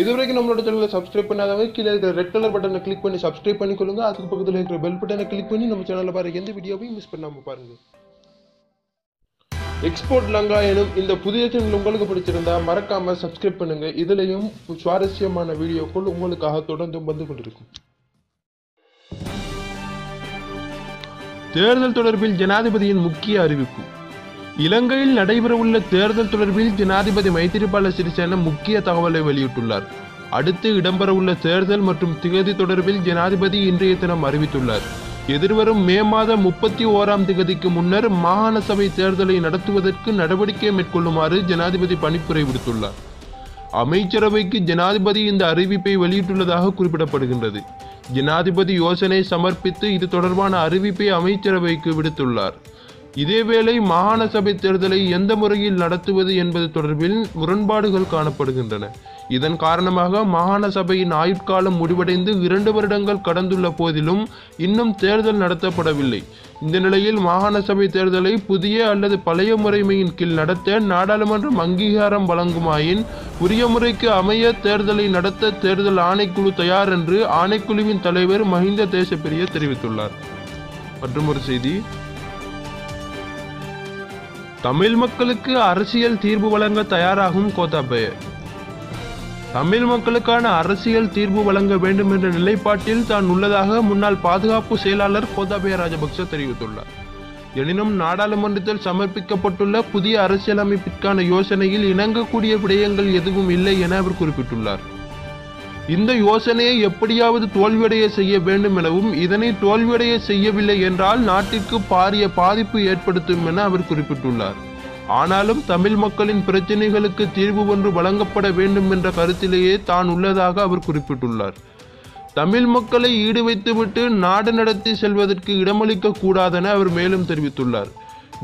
இதுவரைக்கும் நம்மளோட சேனலை சப்ஸ்கிரைப் பண்ணாதவங்க கீழே இருக்கிற ரெட் கலர் பட்டனை கிளிக் பண்ணி சப்ஸ்கிரைப் பண்ணிக்கொள்ளுங்க. அதுக்கு பக்கத்தில் இருக்கிற பெல் பட்டனை கிளிக் பண்ணி நம்ம சேனலில் பாருங்க எந்த வீடியோவையும் மிஸ் பண்ணாமல் பாருங்க. எக்ஸ்போர்ட் லங்கா எனும் இந்த புதிய சேனல் உங்களுக்கு பிடிச்சிருந்தா மறக்காம சப்ஸ்கிரைப் பண்ணுங்க. இதுலயும் சுவாரஸ்யமான வீடியோக்கள் உங்களுக்காக தொடர்ந்து வந்து கொண்டிருக்கும். தேர்தல் தொடர்பில் ஜனாதிபதியின் முக்கிய அறிவிப்பு. இலங்கையில் நடைபெறவுள்ள தேர்தல் தொடர்பில் ஜனாதிபதி மைத்திரிபால சிறிசேன முக்கிய தகவலை வெளியிட்டுள்ளார். அடுத்து இடம்பெறவுள்ள தேர்தல் மற்றும் திகதி தொடர்பில் ஜனாதிபதி இன்றைய தினம் அறிவித்துள்ளார். எதிர்வரும் மே மாதம் முப்பத்தி ஓராம் திகதிக்கு முன்னர் மாகாண சபை தேர்தலை நடத்துவதற்கு நடவடிக்கை மேற்கொள்ளுமாறு ஜனாதிபதி பணிப்புரை விடுத்துள்ளார். அமைச்சரவைக்கு ஜனாதிபதி இந்த அறிவிப்பை வெளியிட்டுள்ளதாக குறிப்பிடப்படுகின்றது. ஜனாதிபதி யோசனை சமர்ப்பித்து இது தொடர்பான அறிவிப்பை அமைச்சரவைக்கு விடுத்துள்ளார். இதேவேளை மாகாண சபை தேர்தலை எந்த முறையில் நடத்துவது என்பது தொடர்பில் முரண்பாடுகள் காணப்படுகின்றன. இதன் காரணமாக மாகாண சபையின் ஆயுட்காலம் முடிவடைந்து இரண்டு வருடங்கள் கடந்துள்ள போதிலும் இன்னும் தேர்தல் நடத்தப்படவில்லை. இந்த நிலையில் மாகாண சபை தேர்தலை புதிய அல்லது பழைய முறைமையின் கீழ் நடத்த நாடாளுமன்றம் அங்கீகாரம் வழங்குமாயின் உரிய முறைக்கு அமைய தேர்தலை நடத்த தேர்தல் ஆணைக்குழு தயார் என்று ஆணைக்குழுவின் தலைவர் மஹிந்த தேசப்பிரிய தெரிவித்துள்ளார். மற்றும் ஒரு செய்தி தமிழ் மக்களுக்கு அரசியல் தீர்வு வழங்க தயாராகும் கோத்தாபய தமிழ் மக்களுக்கான அரசியல் தீர்வு வழங்க வேண்டும் என்ற நிலைப்பாட்டில் தான் உள்ளதாக முன்னாள் பாதுகாப்பு செயலாளர் கோத்தாபய ராஜபக்ச தெரிவித்துள்ளார். எனினும் நாடாளுமன்றத்தில் சமர்ப்பிக்கப்பட்டுள்ள புதிய அரசியலமைப்பிற்கான யோசனையில் இணங்கக்கூடிய விடயங்கள் எதுவும் இல்லை என அவர் குறிப்பிட்டுள்ளார். இந்த யோசனையை எப்படியாவது தோல்வியடைய செய்ய வேண்டும் எனவும் இதனை தோல்வியடைய செய்யவில்லை என்றால் நாட்டிற்கு பாரிய பாதிப்பு ஏற்படுத்தும் என அவர் குறிப்பிட்டுள்ளார். ஆனாலும் தமிழ் மக்களின் பிரச்சினைகளுக்கு தீர்வு ஒன்று வழங்கப்பட வேண்டும் என்ற கருத்திலேயே தான் உள்ளதாக அவர் குறிப்பிட்டுள்ளார். தமிழ் மக்களை ஈடு வைத்துவிட்டு நாடு நடத்தி செல்வதற்கு இடமளிக்க கூடாதென அவர் மேலும் தெரிவித்துள்ளார்.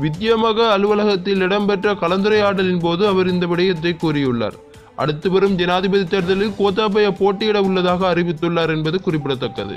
வித்யமக அலுவலகத்தில் இடம்பெற்ற கலந்துரையாடலின் போது அவர் இந்த விடயத்தை கூறியுள்ளார். அடுத்து வரும் ஜனாதிபதி தேர்தலில் கோத்தாபய போட்டியிட உள்ளதாக அறிவித்துள்ளார் என்பது குறிப்பிடத்தக்கது.